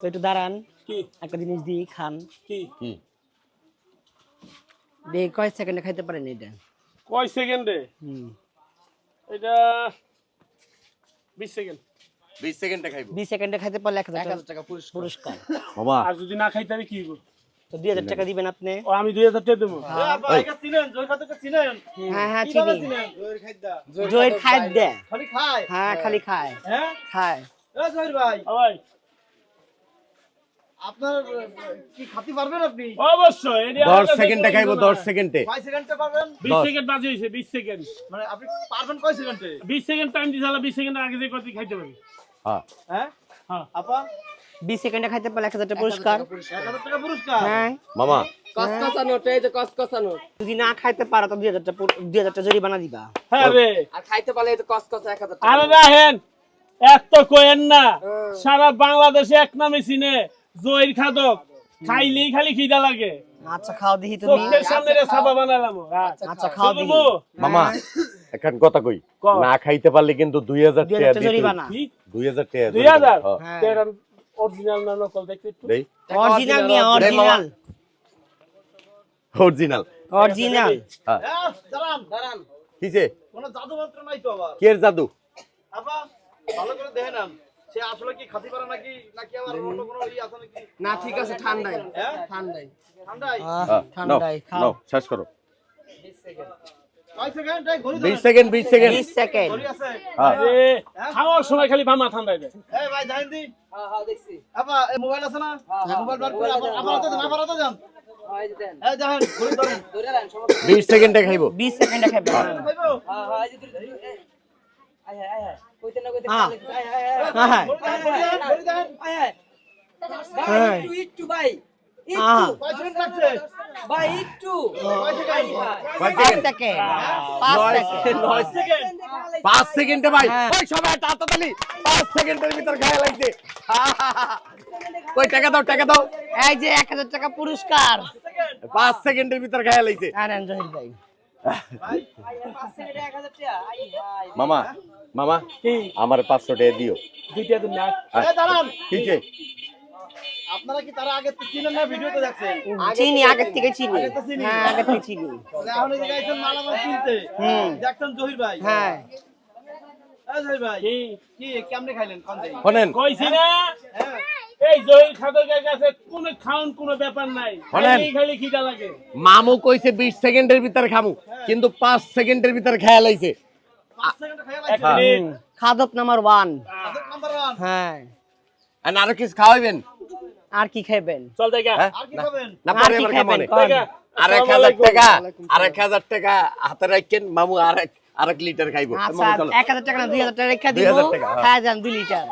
তো একটু দাঁড়ান একটা জিনিস দিই খান। কি? কি? দিয়ে কয় সেকেন্ডে খাইতে পারেন এটা কয় সেকেন্ডে? হুম। এটা বিশ সেকেন্ড। বিশ সেকেন্ডে খাইবো। বিশ সেকেন্ডে খাইতে পারলে এক হাজার টাকা পুরস্কার। মামা আর যদি না খাইতে আমি কি করব তো দুই হাজার টাকা দিবেন আপনি? ও আমি দুই হাজার টাকা দেবো। হ্যাঁ। হ্যাঁ চিনি জয়ের খায় খালি খায়? হ্যাঁ খালি খায়। হ্যাঁ? খায়। ভাই। ভাই আপনার আহ, কি খাতি পারবেন আপনি? অবশ্যই এটা দশ আমাদের সেকেন্ডে কাছে খাইবো কোনো দশ না। সেকেন্ডে কয় সেকেন্ডে পারবেন? বিশ দশ। সেকেন্ড বাজে হয়েছে বিশ সেকেন্ড মানে আপনি পারবেন কয় সেকেন্ডে বিশ সেকেন্ড টাইম দিয়েছে বিশ সেকেন্ড আগে যে কত খাইতে পারি হ্যাঁ। হ্যাঁ? হ্যাঁ। আপা? বিশ সেকেন্ডে খাইতে পারলে এক হাজার টাকা পুরস্কার। এক হাজার টাকা পুরস্কার? হ্যাঁ। মামা কসকসানো এই যে কসকসানো যদি না খাইতে পারো তো টাকা টাকা জরিমানা দিবা। হ্যাঁ রে। আর খাইতে পারলে এই যে কসকসা এক হাজার টাকা। আরে রাহেন এত কোয়েন না। সারা বাংলাদেশে এক নামে চিনে। জয়ের খাদক খাইলেই খালি খিদা লাগে। আচ্ছা খাও দিহি তুমি। চোখের সামনে রে সাবা বানালাম আচ্ছা খাও। দিহি মামা এখন কথা কই না খাইতে পারলে কিন্তু দুই হাজার দুই টাকা দুই হাজার টাকা দুই হাজার? হ্যাঁ। হ্যাঁ অরিজিনাল না নকল দেখতে একটু। দেই। অরিজিনাল মিয়া অরিজিনাল অরিজিনাল অরিজিনাল হ্যাঁ। হ্যাঁ দাঁড়ান দাঁড়ান। কিসে কোনো জাদু মন্ত্র নাই তো আবার। কের জাদু? আপা ভালো করে দেখে নেন। সে আসলে কি খাতি পারে নাকি নাকি আবার অন্য কোনো ই আছে নাকি? না ঠিক আছে ঠান্ডাই। হ্যাঁ? ঠান্ডাই। ঠান্ডায় হ্যাঁ, নাও, ঠান্ডায় খাও। নাও, শেষ করো। কয় সেকেন্ড এই ঘড়ি বিশ ধরেন সেকেন্ড বিশ সেকেন্ড বিশ সেকেন্ড ঘড়ি আছে। হ্যাঁ। আরে খাওয়ার সময় খালি ভামা ঠান্ডায় দেয়। এই ভাই দেখেন দি। হ্যাঁ হ্যাঁ দেখছি। আপা এই মোবাইল আছে না? হ্যাঁ, মোবাইল বার করে হ্যাঁ এই যে দেন। এই দেখেন ঘড়ি ধরেন। ধরে দেন সমস্যা নেই। বিশ সেকেন্ডে খাইবো। বিশ সেকেন্ডে খাইবে। খাইবো। হ্যাঁ হ্যাঁ পাঁচ সেকেন্ড সেকেন্ড। পাঁচ নয় সেকেন্ড। নয় সেকেন্ড। পাঁচ সেকেন্ডে ভাই। হ্যাঁ। ওই সবাই তাড়াতাড়ি। পাঁচ সেকেন্ডের ভিতর খাওয়া লাগছে। কই টাকা দাও টাকা দাও। এই যে এক হাজার টাকা পুরস্কার। পাঁচ সেকেন্ডের ভিতর খাওয়া লাগছে। হায়, ভাই। মামা মামা আমার পাঁচশো টাকা দিও। দুইটা দিন না। এই দাঁড়ান। আপনারা কি তারা আগে চিনেন না ভিডিওতে দেখছেন? চিনি আগের থেকে চিনি। আগে তো চিনি। হ্যাঁ আগের থেকে চিনি। এখন এই জায়গায় আইছেন মালামাল কিনতে। হুম। দেখছেন জহির ভাই। হ্যাঁ। এই জহির ভাই কি? কি কেমনে খাইলেন? কোন জায়গায় শোনেন। কইছি না? হ্যাঁ। এই জহির খাদকের কাছে কোনো খাওন কোনো ব্যাপার নাই। শোনেন। খালি খালি খিদা লাগে। মামু কইছে বিশ সেকেন্ডের ভিতরে খামু কিন্তু পাঁচ সেকেন্ডের ভিতরে খেয়াল লাগছে খাদক নাম্বার ওয়ান। হ্যাঁ। আর আরও কিছু খাওয়াইবেন? আর কি খাইবেন? চল দেখা। হ্যাঁ? আর কি খাবেন? না আর পরে এবার খাবেন খামনে কন? দেখা আর এক হাজার টাকা আর এক হাজার টাকা হাতে রাখেন। মামু আর এক আর এক লিটার খাইবো। আচ্ছা এক হাজার টাকা না দুই হাজার টাকা রেখা দুই দিব। হাজার টাকা, হ্যাঁ। খাই যান দুই লিটার।